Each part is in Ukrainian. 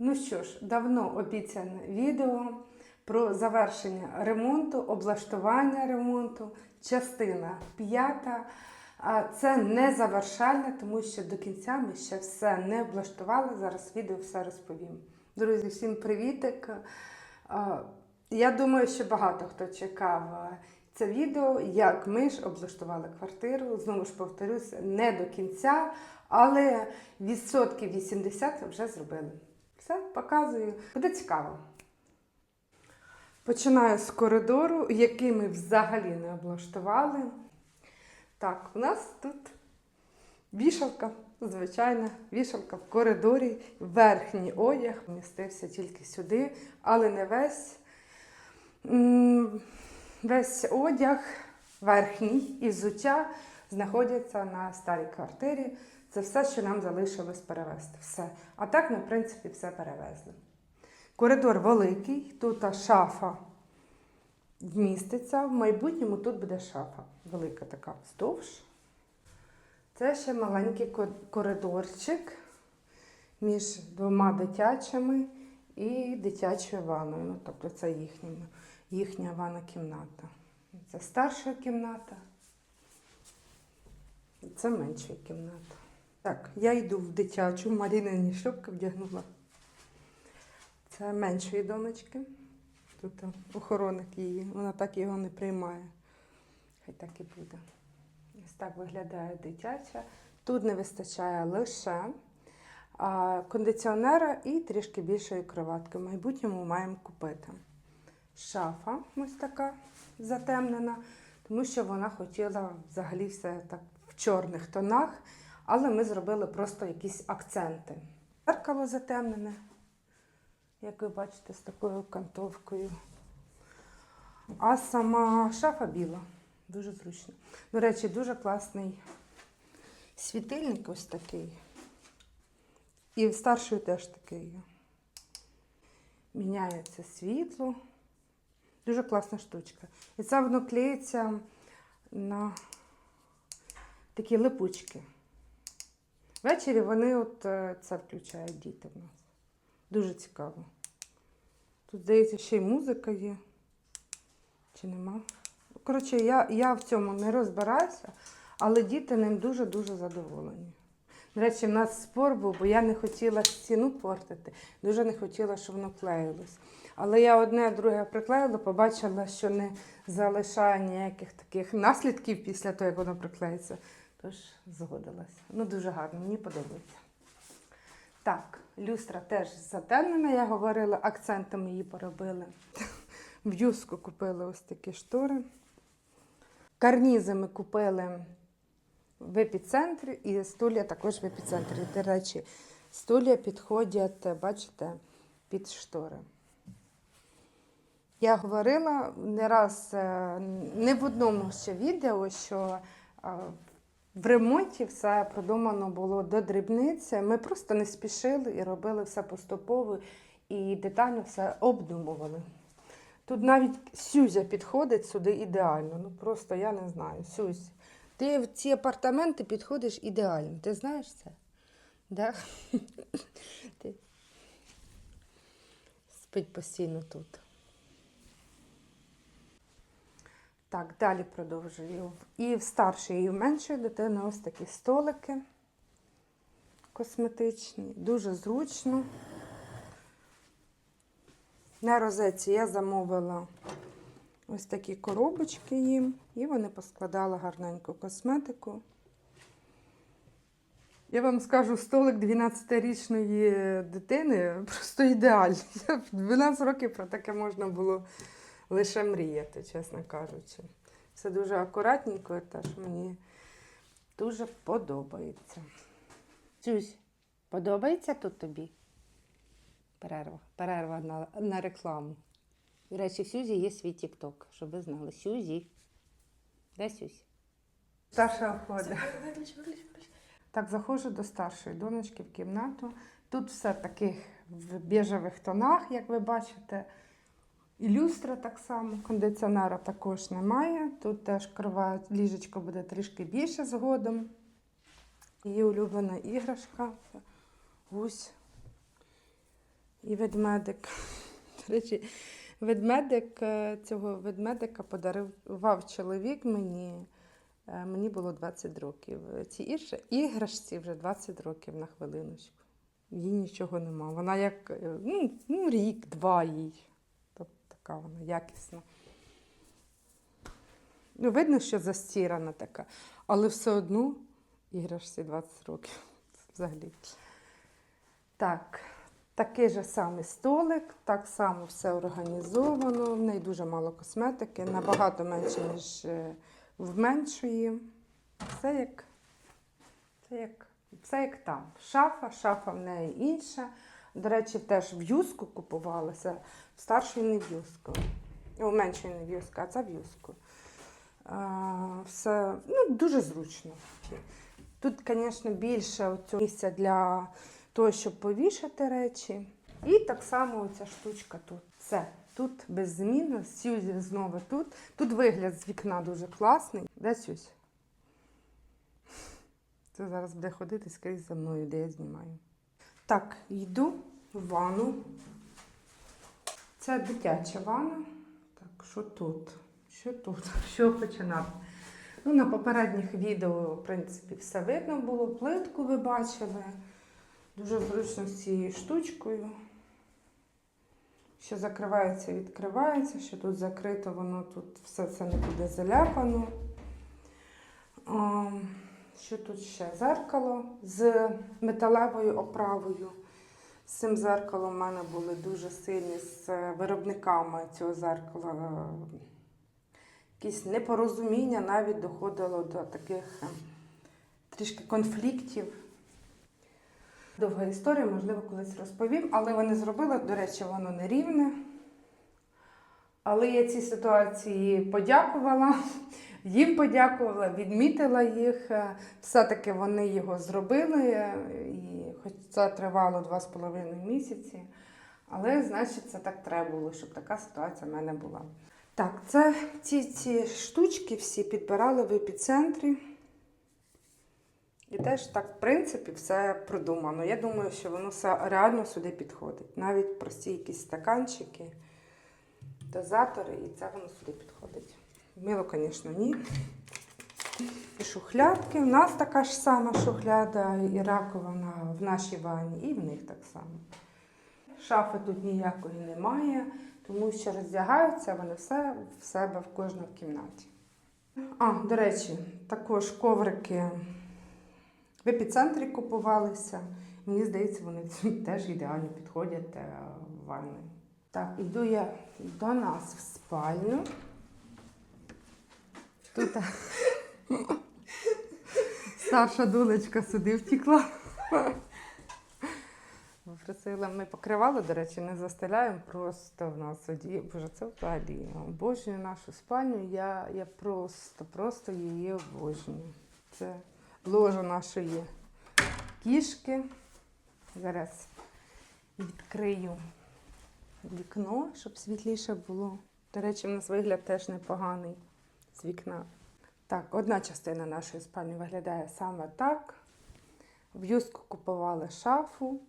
Ну що ж, давно обіцяне відео про завершення ремонту, облаштування ремонту, частина п'ята. Це не завершальне, тому що до кінця ми ще все не облаштували. Зараз відео все розповім. Друзі, всім привітик! Я думаю, що багато хто чекав це відео, як ми ж облаштували квартиру. Знову ж повторюсь, не до кінця, але відсотків 80 вже зробили. Все, показую. Буде цікаво. Починаю з коридору, який ми взагалі не облаштували. Так, у нас тут вішалка, звичайна вішалка в коридорі. Верхній одяг вмістився тільки сюди, але не весь. Весь одяг верхній і взуття знаходяться на старій квартирі. Це все, що нам залишилось перевезти. Все. А так ми, в принципі, все перевезли. Коридор великий, тут шафа вміститься. В майбутньому тут буде шафа. Велика така вздовж. Це ще маленький коридорчик між двома дитячими і дитячою ванною. Ну, тобто це їхня, їхня ванна кімната. Це старша кімната. Це менша кімната. Так, я йду в дитячу, Марінині шлюпки вдягнула. Це меншої донечки. Тут охоронник її, вона так його не приймає. Хай так і буде. Ось так виглядає дитяча. Тут не вистачає лише кондиціонера і трішки більшої кроватки. В майбутньому маємо купити. Шафа ось така затемнена, тому що вона хотіла взагалі все так в чорних тонах, але ми зробили просто якісь акценти. Зеркало затемнене, як ви бачите, з такою кантовкою. А сама шафа біла. Дуже зручно. До речі, дуже класний світильник ось такий. І в теж такий. Міняється світло. Дуже класна штучка. І це воно клеїться на такі липучки. Ввечері вони от е, це включають діти в нас. Дуже цікаво. Тут, здається, ще й музика є. Чи нема? Коротше, я, я в цьому не розбираюся, але діти ним дуже-дуже задоволені. До речі, в нас спор був, бо я не хотіла стіну портити, дуже не хотіла, щоб воно клеїлось. Але я одне друге приклеїла, побачила, що не залишає ніяких таких наслідків після того, як воно приклеїться. Тож згодилася. Ну, дуже гарно, мені подобається. Так, люстра теж затемнена, я говорила, акцентами її поробили. В юску купили ось такі штори. Карнізи ми купили в епіцентрі і стулья також в епіцентрі. До речі, стулья підходять, бачите, під штори. Я говорила не раз, е, не в одному ще відео, що е, в ремонті все продумано було до дрібниці. Ми просто не спішили і робили все поступово і детально все обдумували. Тут навіть Сюзя підходить сюди ідеально. Ну просто я не знаю. Сюзь, ти в ці апартаменти підходиш ідеально. Ти знаєш це? Да? Спить постійно тут. Так, далі продовжую. І в старшої, і в меншої дитини ось такі столики косметичні, дуже зручно. На розетці я замовила ось такі коробочки їм, і вони поскладали гарненьку косметику. Я вам скажу, столик 12-річної дитини просто ідеальний. 12 років про таке можна було лише мріяти, чесно кажучи. Все дуже акуратненько, теж мені дуже подобається. Цюсь, подобається тут тобі? Перерва. Перерва на, на рекламу. До речі, в Сюзі є свій тік-ток, щоб ви знали. Сюзі. Де Сюзі? Старша ходить. Так, заходжу до старшої донечки в кімнату. Тут все таких в біжевих тонах, як ви бачите. І люстра так само, кондиціонера також немає. Тут теж кровать, ліжечко буде трішки більше згодом. Її улюблена іграшка гусь. І ведмедик. До речі, ведмедик е, цього ведмедика подарував чоловік мені. Е, Мені було 20 років. Іграш- іграшці вже 20 років на хвилиночку. Їй нічого нема. Вона як е, ну, ну, рік, два їй. Така вона якісна. Ну, видно, що застірана така, але все одно іграшці 20 років. Взагалі. Так, такий же самий столик, так само все організовано. В неї дуже мало косметики, набагато менше, ніж е, в меншої. Все як, все як, все як там. Шафа, шафа в неї інша. До речі, теж в юску купувалася. В старшої не в юску. У меншої не в юску, а це в юску. Все ну, дуже зручно. Тут, звісно, більше цього місця для того, щоб повішати речі. І так само ця штучка тут. Все. Тут беззмінно, Сюзі знову тут. Тут вигляд з вікна дуже класний. Де Сюзь? Це зараз буде ходити скрізь за мною, де я знімаю. Так, йду в ванну. Це дитяча ванна. Так, що тут? Що тут? Що починати? Ну, на попередніх відео, в принципі, все видно було. Плитку ви бачили. Дуже зручно з цією штучкою. Що закривається, відкривається, що тут закрито, воно тут все це не буде заляпано. Що тут ще? Зеркало з металевою оправою. З цим зеркалом в мене були дуже сильні з виробниками цього зеркала. е, Якісь непорозуміння навіть доходило до таких е, трішки конфліктів. Довга історія, можливо, колись розповім, але вони зробили, до речі, воно не рівне. Але я цій ситуації подякувала, їм подякувала, відмітила їх. Е, Все-таки вони його зробили, е, і хоч це тривало два з половиною місяці. Але, значить, це так треба було, щоб така ситуація в мене була. Так, це ці, ці штучки всі підбирали в епіцентрі. І теж так, в принципі, все продумано. Я думаю, що воно все реально сюди підходить. Навіть прості якісь стаканчики, дозатори, і це воно сюди підходить. Мило, звісно, ні. І шухлядки. У нас така ж сама шухляда і раковина в нашій ванні, і в них так само. Шафи тут ніякої немає, тому що роздягаються вони все в себе в кожній кімнаті. А, до речі, також коврики в епіцентрі купувалися. Мені здається, вони теж ідеально підходять е, в ванну. Так, іду я до нас в спальню. Тут старша дулечка сюди втекла. Попросила, ми покривали, до речі, не застеляємо, просто в нас оді. Боже, це взагалі обожнюю нашу спальню. Я, я просто, просто її обожнюю. Це ложа нашої кішки. Зараз відкрию вікно, щоб світліше було. До речі, в нас вигляд теж непоганий з вікна. Так, одна частина нашої спальні виглядає саме так. В юску купували шафу,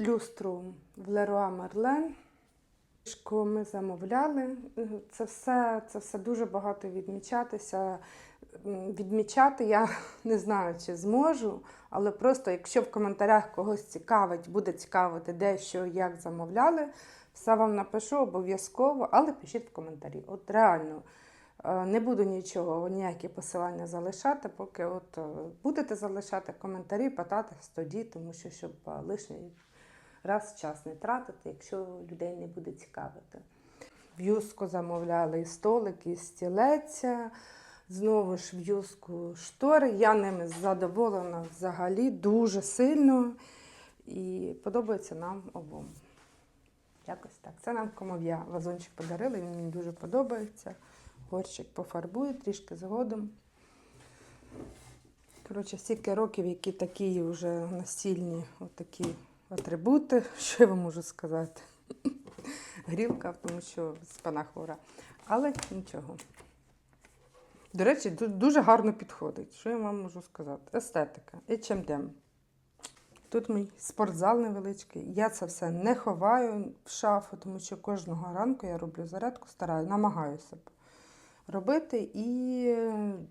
люстру в Леруа Мерлен. Ліжко ми замовляли. Це все, це все дуже багато відмічатися. Відмічати я не знаю, чи зможу, але просто якщо в коментарях когось цікавить, буде цікавити, де що, як замовляли, все вам напишу обов'язково, але пишіть в коментарі. От реально. Е, Не буду нічого, ніякі посилання залишати, поки от е, будете залишати коментарі, питатись тоді, тому що щоб е, лишній раз час не тратити, якщо людей не буде цікавити. В юску замовляли і столик, і стілець. Знову ж в юску штори. Я ними задоволена взагалі дуже сильно і подобається нам обом. Якось так. Це нам комов'я. Вазончик подарили, він мені дуже подобається. Горщик пофарбую трішки згодом. Коротше, стільки років, які такі вже настільні отакі атрибути, що я вам можу сказати. Грілка, тому що спина хвора. Але нічого. До речі, дуже гарно підходить. Що я вам можу сказати? Естетика. H&M. Тут мій спортзал невеличкий. Я це все не ховаю в шафу, тому що кожного ранку я роблю зарядку, стараю, намагаюся робити і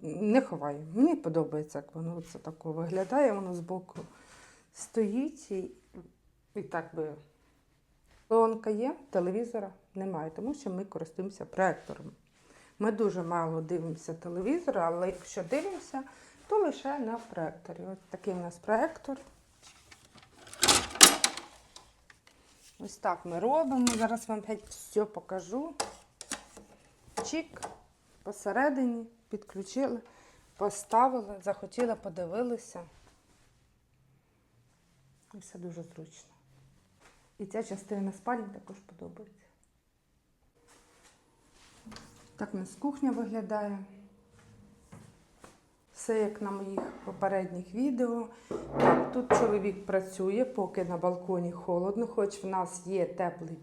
не ховаю. Мені подобається, як воно це тако виглядає, воно збоку стоїть і, і так би. Колонка є, телевізора немає, тому що ми користуємося проектором. Ми дуже мало дивимося телевізор, але якщо дивимося, то лише на проекторі. Ось такий у нас проектор. Ось так ми робимо. Зараз вам все покажу. Чик, посередині підключили, поставили, захотіли, подивилися. І все дуже зручно. І ця частина спальні також подобається. Так у нас кухня виглядає. Все як на моїх попередніх відео. Так, тут чоловік працює, поки на балконі холодно, хоч в нас є теплий,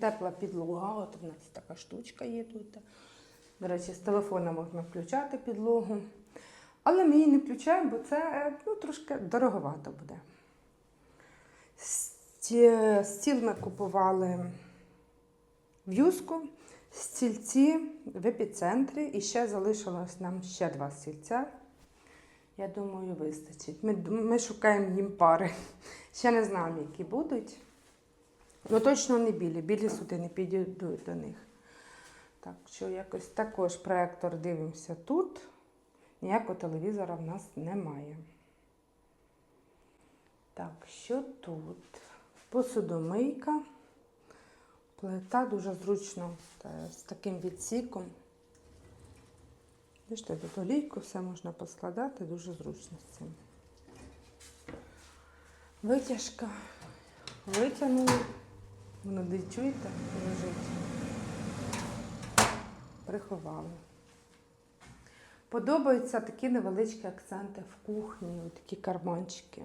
тепла підлога. От у нас така штучка є тут. До речі, з телефона можна включати підлогу. Але ми її не включаємо, бо це е, ну, трошки дороговато буде. Стіл ми купували в Юску, стільці в епіцентрі і ще залишилось нам ще два стільця. Я думаю, вистачить. Ми, ми шукаємо їм пари. Ще не знаємо, які будуть. Ну точно не білі. Білі сюди не підійдуть до них. Так що якось також проектор дивимося тут. Ніякого телевізора в нас немає. Так, що тут? Посудомийка. Плита дуже зручно з таким відсіком. Бачите, тут олійку все можна поскладати, дуже зручно з цим. Витяжка. Витягнули. Воно де чуєте, лежить. Приховали. Подобаються такі невеличкі акценти в кухні, такі карманчики.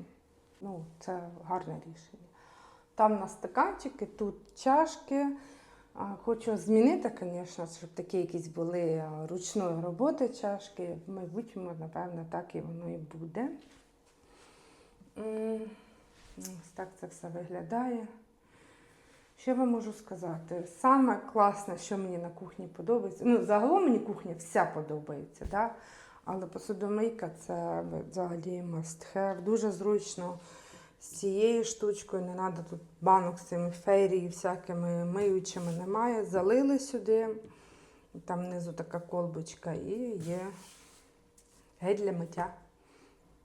Ну, це гарне рішення. Там на стаканчики, тут чашки. Хочу змінити, звісно, щоб такі якісь були ручної роботи чашки. В майбутньому, напевно, так і воно і буде. Ось так це все виглядає. Що я вам можу сказати? Саме класне, що мені на кухні подобається. Ну, загалом мені кухня вся подобається, да? але посудомийка це взагалі must have. Дуже зручно з цією штучкою. Не треба тут банок з цими фейрі, всякими миючими немає. Залили сюди, там внизу така колбочка і є гель для миття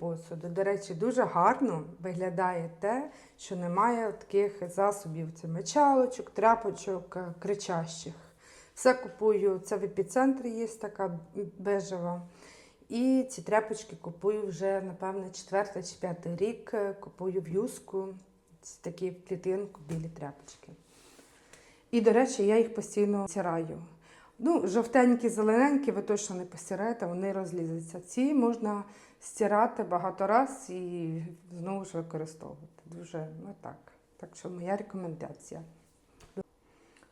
посуду. До речі, дуже гарно виглядає те, що немає таких засобів. Це мочалочок, тряпочок е, кричащих. Все купую, це в епіцентрі є така бежева. І ці тряпочки купую вже, напевно, четвертий чи п'ятий рік. е, Купую в юску. Це такі в клітинку білі тряпочки. І, до речі, я їх постійно стираю. Ну, жовтенькі, зелененькі, ви точно не постираєте, вони розлізуться. Ці можна стирати багато разів і знову ж використовувати. Дуже ну так. Так що моя рекомендація.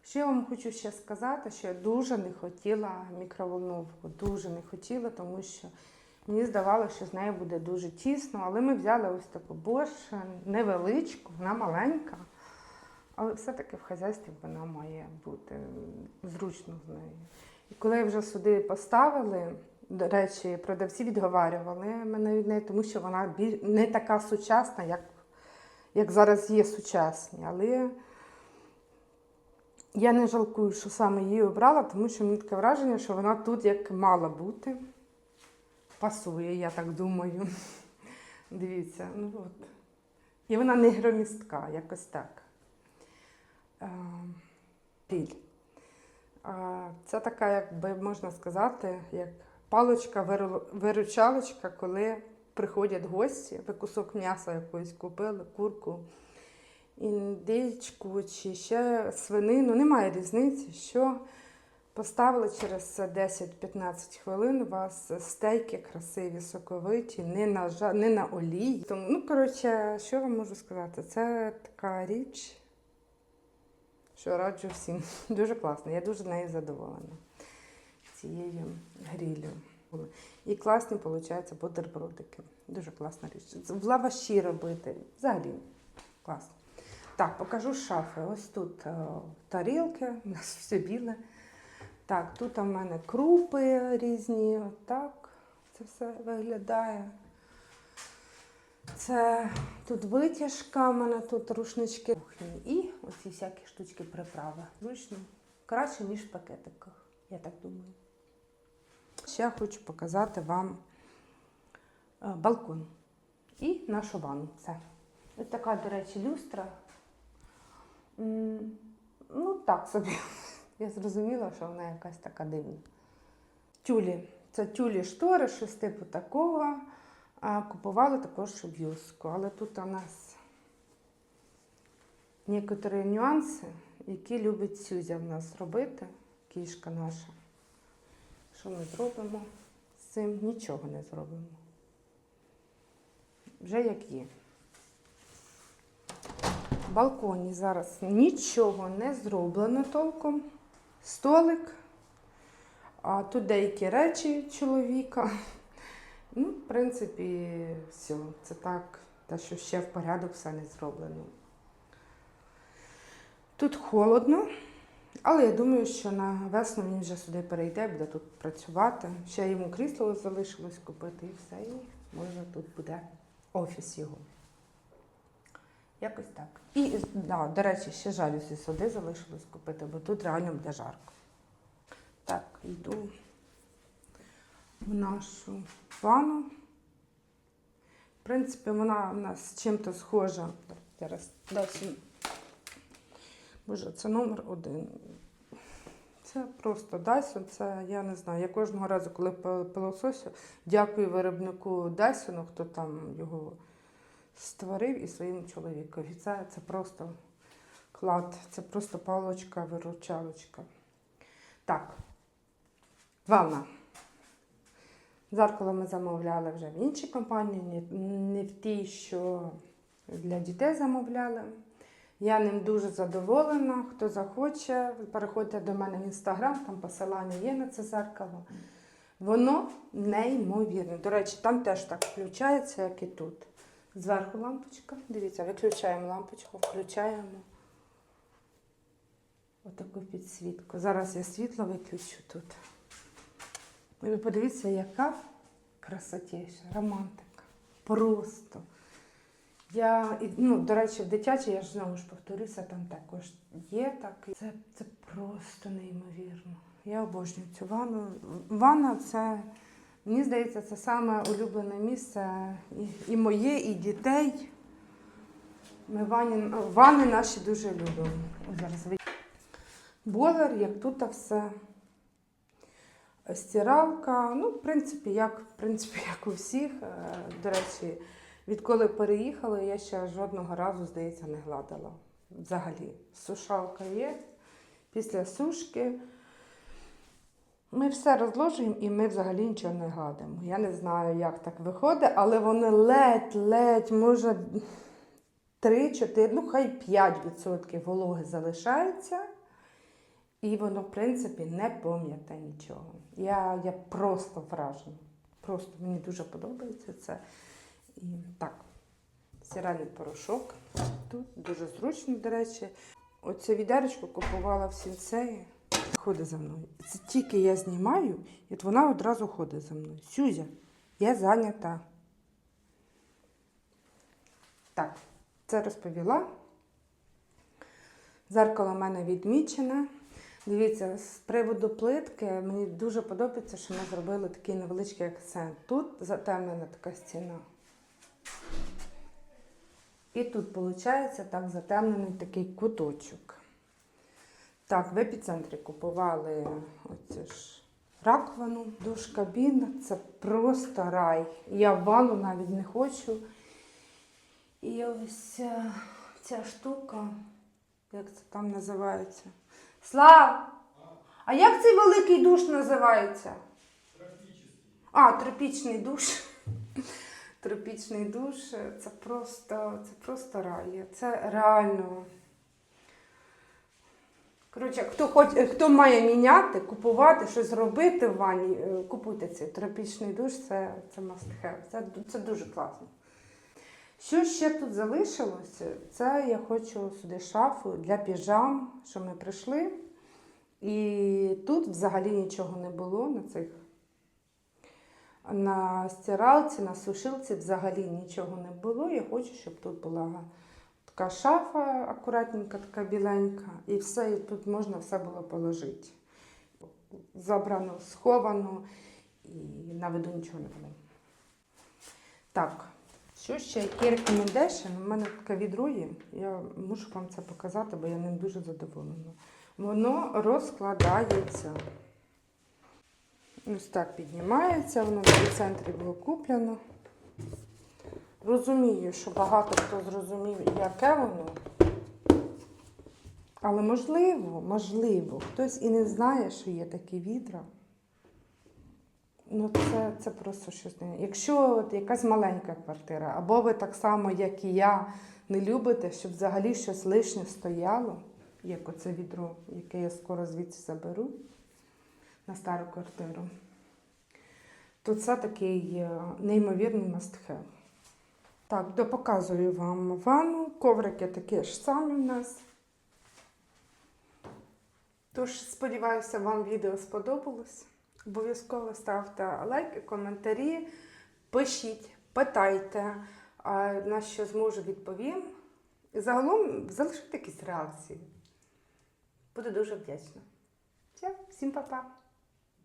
Що я вам хочу ще сказати, що я дуже не хотіла мікроволновку, дуже не хотіла, тому що мені здавалося, що з нею буде дуже тісно, але ми взяли ось таку борщ невеличку, вона маленька. Але все-таки в хазяйстві вона має бути зручно з нею. І коли вже сюди поставили, до речі, продавці відговарювали мене від неї, тому що вона не така сучасна, як, як зараз є сучасні. Але я не жалкую, що саме її обрала, тому що мені таке враження, що вона тут як мала бути. Пасує, я так думаю. Дивіться, ну от. І вона не громістка, якось так. Е, Піль. Це така, як би можна сказати, як паличка-виручалочка, коли приходять гості, ви кусок м'яса якоїсь купили, курку, індичку чи ще свинину, немає різниці, що поставили через 10-15 хвилин у вас стейки красиві, соковиті, не на, жа- не на олії. Тому, ну, коротше, що вам можу сказати? Це така річ, що раджу всім. Дуже класно, я дуже нею задоволена цією гріллю. І класні, виходить, бутербродики. Дуже класна річ. В лаваші робити. Взагалі класно. Так, покажу шафи. Ось тут е, тарілки, у нас все біле. Так, тут у мене крупи різні. Так, це все виглядає. Це тут витяжка, у мене тут рушнички кухні. І оці всякі штучки приправи. Зручно. Краще, ніж в пакетиках, я так думаю. Ще хочу показати вам е, балкон і нашу ванну. Це. Ось така, до речі, люстра. Ну, так собі. Я зрозуміла, що вона якась така дивна. Тюлі. Це тюлі штори, щось типу такого. Купували також в'юзку. Але тут у нас некоторі нюанси, які любить Сюзя в нас робити, кішка наша. Що ми зробимо з цим? Нічого не зробимо. Вже як є. В балконі зараз нічого не зроблено толком. Столик. А тут деякі речі чоловіка. Ну, в принципі, все. Це так, те, що ще в порядок все не зроблено. Тут холодно, але я думаю, що на весну він вже сюди перейде, буде тут працювати. Ще йому крісло залишилось купити і все. І може тут буде офіс його. Якось так. І, да, до речі, ще жалюзі сюди залишилось купити, бо тут реально буде жарко. Так, йду в нашу ванну. В принципі, вона у нас чим-то схожа. Зараз далі. Боже, це номер один. Це просто Dyson, це я не знаю. Я кожного разу, коли пил- пилососю, дякую виробнику Dyson, хто там його створив і своєму чоловікові. Це, це просто клад, це просто палочка, виручалочка. Так, ванна. Зеркало ми замовляли вже в іншій компанії, не в тій, що для дітей замовляли. Я ним дуже задоволена. Хто захоче, переходьте до мене в інстаграм, там посилання є на це зеркало. Воно неймовірне. До речі, там теж так включається, як і тут. Зверху лампочка. Дивіться, виключаємо лампочку, включаємо отаку підсвітку. Зараз я світло виключу тут. І ви подивіться, яка красотіша, романтика. Просто. Я, ну, до речі, в дитячій, я ж знову ж повторюся, там також є так. Це, це просто неймовірно. Я обожнюю цю ванну. Ванна це, мені здається, це саме улюблене місце і, і моє, і дітей. Ми ванні, ванни наші дуже любимо. Зараз Бойлер, як тут все. Стиралка, ну, в принципі, як, в принципі, як у всіх. Е, До речі, відколи переїхали, я ще жодного разу, здається, не гладила. Взагалі, сушалка є. Після сушки ми все розложуємо і ми взагалі нічого не гладимо. Я не знаю, як так виходить, але вони ледь-ледь, може 3-4, ну хай 5% вологи залишається. І воно, в принципі, не пам'ятає нічого. Я, я просто вражена. Просто мені дуже подобається це. І так, стиральний порошок. Тут дуже зручно, до речі. Оце відеречко купувала в сінцеї. Ходить за мною. Це тільки я знімаю, і от вона одразу ходить за мною. Сюзя, я зайнята. Так, це розповіла. Зеркало в мене відмічене. Дивіться, з приводу плитки мені дуже подобається, що ми зробили такий невеличкий акцент. Тут затемнена така стіна. І тут, виходить, так затемнений такий куточок. Так, в епіцентрі купували оцю ж раковину, душ кабіна. Це просто рай. Я в ванну навіть не хочу. І ось е, ця штука, як це там називається? Слав! А як цей великий душ називається? Тропічний. А, тропічний душ. Тропічний душ це просто, це просто рай. Це реально Коротше, хто хоч, хто має міняти, купувати, щось робити в ванні, е, купуйте цей тропічний душ, це, це must have. Це, це дуже класно. Що ще тут залишилося? Це я хочу сюди шафу для піжам, що ми прийшли. І тут взагалі нічого не було на цих. На стиралці, на сушилці взагалі нічого не було. Я хочу, щоб тут була така шафа акуратненька, така біленька, і все, і тут можна все було положити. Забрано, сховано, і на виду нічого не було. Так, що ще, які рекомендації? У мене таке відро є. Я мушу вам це показати, бо я ним дуже задоволена. Воно розкладається. Ось так піднімається, воно в центрі було куплено. Розумію, що багато хто зрозумів, яке воно. Але можливо, можливо, хтось і не знає, що є такі відра. Ну, це, це просто щось. Якщо от якась маленька квартира, або ви так само, як і я, не любите, щоб взагалі щось лишнє стояло, як оце відро, яке я скоро звідси заберу на стару квартиру, то це такий е, неймовірний мастхев. Так, допоказую вам ванну. Коврики такі ж самі в нас. Тож, сподіваюся, вам відео сподобалось. Обов'язково ставте лайки, коментарі, пишіть, питайте, на що зможу відповім. І загалом залишайте якісь реакції. Буду дуже вдячна. Все, всім па-па!